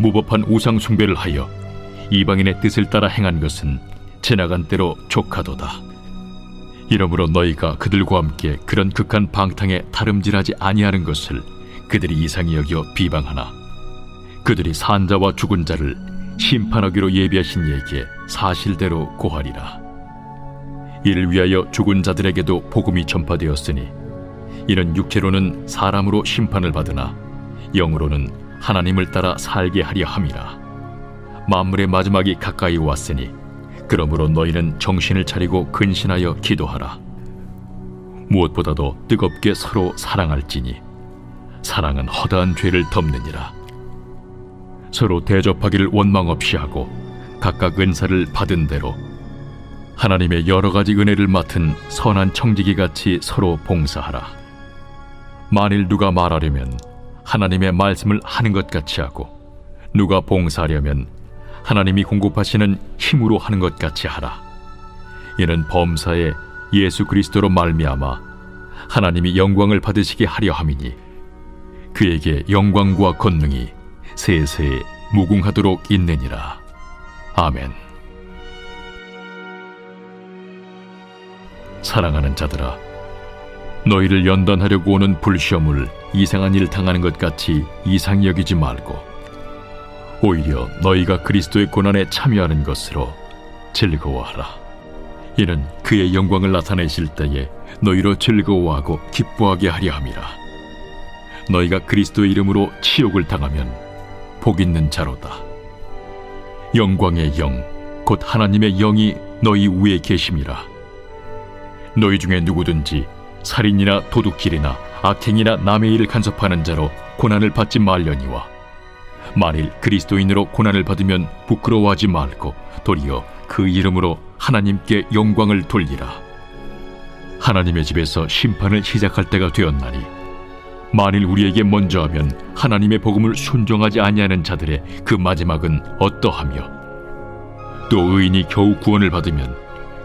무법한 우상 숭배를 하여 이방인의 뜻을 따라 행한 것은 지나간 때로 족하도다. 이러므로 너희가 그들과 함께 그런 극한 방탕에 다름질하지 아니하는 것을 그들이 이상히 여겨 비방하나 그들이 산자와 죽은 자를 심판하기로 예비하신 이에게 사실대로 고하리라. 이를 위하여 죽은 자들에게도 복음이 전파되었으니 이는 육체로는 사람으로 심판을 받으나 영으로는 하나님을 따라 살게 하려 함이라. 만물의 마지막이 가까이 왔으니 그러므로 너희는 정신을 차리고 근신하여 기도하라. 무엇보다도 뜨겁게 서로 사랑할지니 사랑은 허다한 죄를 덮느니라. 서로 대접하기를 원망 없이 하고 각각 은사를 받은 대로 하나님의 여러 가지 은혜를 맡은 선한 청지기 같이 서로 봉사하라. 만일 누가 말하려면 하나님의 말씀을 하는 것 같이 하고 누가 봉사하려면 하나님이 공급하시는 힘으로 하는 것 같이 하라. 이는 범사에 예수 그리스도로 말미암아 하나님이 영광을 받으시게 하려 함이니 그에게 영광과 권능이 세세에 무궁하도록 있느니라. 아멘. 사랑하는 자들아 너희를 연단하려고 오는 불시험을 이상한 일 당하는 것 같이 이상히 여기지 말고 오히려 너희가 그리스도의 고난에 참여하는 것으로 즐거워하라. 이는 그의 영광을 나타내실 때에 너희로 즐거워하고 기뻐하게 하려 함이라. 너희가 그리스도의 이름으로 치욕을 당하면 복 있는 자로다. 영광의 영, 곧 하나님의 영이 너희 위에 계심이라. 너희 중에 누구든지 살인이나 도둑질이나 악행이나 남의 일을 간섭하는 자로 고난을 받지 말려니와 만일 그리스도인으로 고난을 받으면 부끄러워하지 말고 도리어 그 이름으로 하나님께 영광을 돌리라. 하나님의 집에서 심판을 시작할 때가 되었나니 만일 우리에게 먼저 하면 하나님의 복음을 순종하지 아니하는 자들의 그 마지막은 어떠하며 또 의인이 겨우 구원을 받으면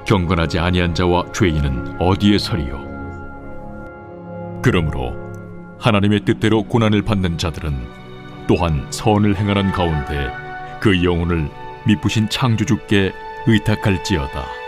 경건하지 아니한 자와 죄인은 어디에 서리요 그러므로 하나님의 뜻대로 고난을 받는 자들은 또한 선을 행하는 가운데 그 영혼을 미쁘신 창조주께 의탁할지어다.